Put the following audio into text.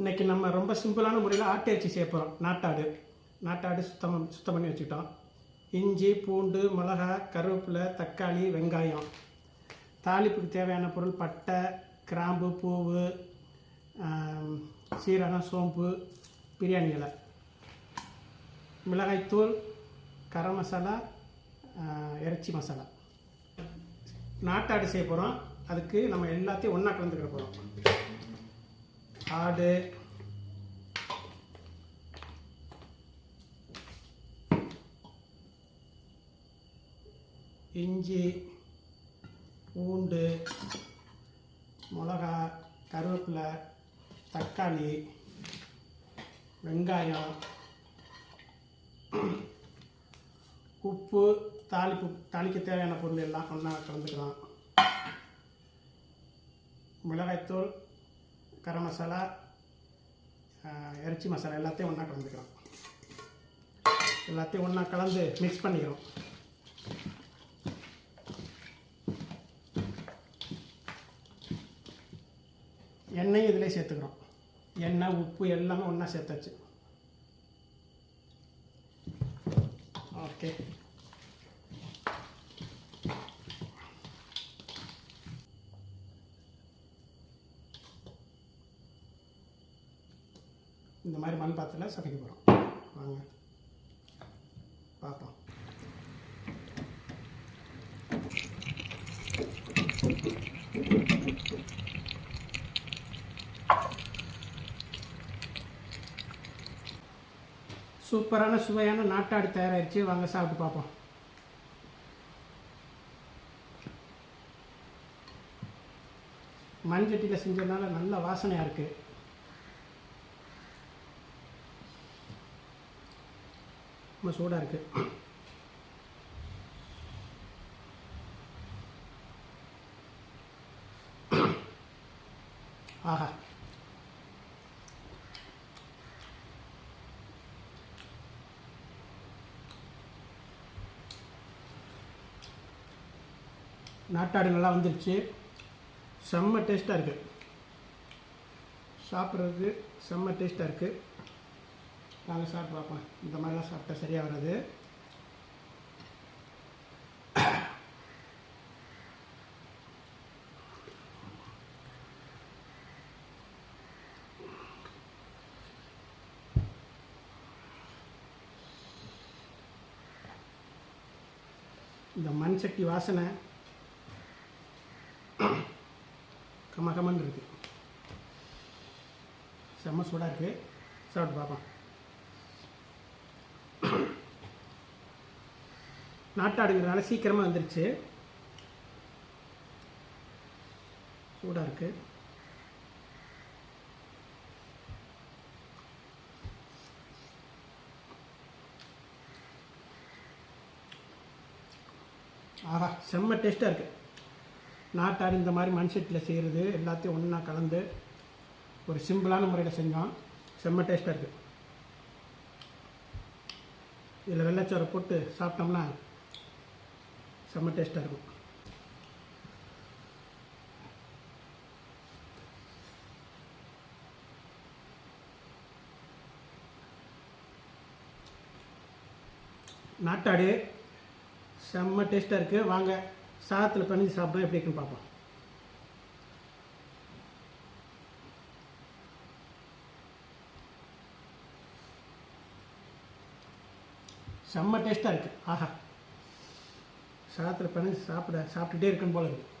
இன்றைக்கி நம்ம ரொம்ப சிம்பிளான முறையில் ஆட்டு இறைச்சி செய்ய போகிறோம் நாட்டாடு. நாட்டாடு சுத்தம் சுத்தம் பண்ணி வச்சுக்கிட்டோம். இஞ்சி பூண்டு மிளகா கருவேப்பிலை தக்காளி வெங்காயம். தாளிப்புக்கு தேவையான பொருள் பட்டை கிராம்பு பூவு சீரகம் சோம்பு பிரியாணி இலை. மிளகாய்த்தூள் கரம் மசாலா இறைச்சி மசாலா. நாட்டாடு செய்ய போகிறோம் அதுக்கு நம்ம எல்லாத்தையும் ஒன்றா கலந்துக்கிற போகிறோம் ஆடு. இஞ்சி. பூண்டு. மிளகா கருவேப்பிலை தக்காளி வெங்காயம் உப்பு தாளிப்பு தாளிக்க தேவையான பொருள் எல்லாம் ஒன்றா கலந்துக்கலாம். மிளகாய்த்தூள் கரம் மசாலா இறைச்சி மசாலா எல்லாத்தையும் ஒன்றா கலந்துக்கிறோம் எல்லாத்தையும் ஒன்றா கலந்து மிக்ஸ் பண்ணிக்கிறோம். எண்ணெயும் இதிலே சேர்த்துக்கிறோம். எண்ணெய் உப்பு எல்லாமே ஒன்றா சேர்த்தாச்சு. ஓகே இந்த மாதிரி மண் பாத்திரத்தில் சமைக்க போகிறோம் வாங்க. பார்ப்போம். சூப்பரான சுவையான நாட்டாடு தயாராகிடுச்சு வாங்க சாப்பிட்டு பார்ப்போம். மண்சட்டியில் செஞ்சதுனால நல்ல வாசனையாக இருக்குது ரொம்ப சூடாக இருக்குது ஆஹா. நாட்டாடு நல்லா வந்துருச்சு. செம்ம டேஸ்ட்டாக இருக்குது சாப்பிட்றதுக்கு செம்ம டேஸ்ட்டாக இருக்குது நாங்கள் சாப்பிட்டு பார்ப்போம். இந்த மாதிரிலாம் சாப்பிட்டா சரியாக வராது. இந்த மண் சட்டி வாசனை கம கமன்னு இருக்கு. செம்ம சூடாக இருக்குது சாப்பிட்டு பார்ப்போம். நாட்டாடுங்கிறதுனால சீக்கிரமாக வந்துருச்சு. சூடாக இருக்குது ஆஹா செம்ம டேஸ்ட்டாக இருக்குது நாட்டாடு இந்த மாதிரி மண் சட்டியில் செய்கிறது எல்லாத்தையும் ஒன்றா கலந்து ஒரு சிம்பிளான முறையில் செஞ்சோம். செம்ம டேஸ்ட்டாக இருக்குது இதில் வெள்ளைச்சோரை போட்டு சாப்பிட்டோம்னா செம்ம டேஸ்ட்டாக இருக்கும். நாட்டாடு செம்ம டேஸ்ட்டாக இருக்குது வாங்க சாதத்தில் பண்ணி சாப்பிடும் எப்படி இருக்குன்னு பார்ப்போம். செம்ம டேஸ்ட்டாக இருக்குது ஆஹா. சாதத்தில் பிணைஞ்சு சாப்பிட சாப்பிட்டுட்டே இருக்குன்னு போல இருக்குது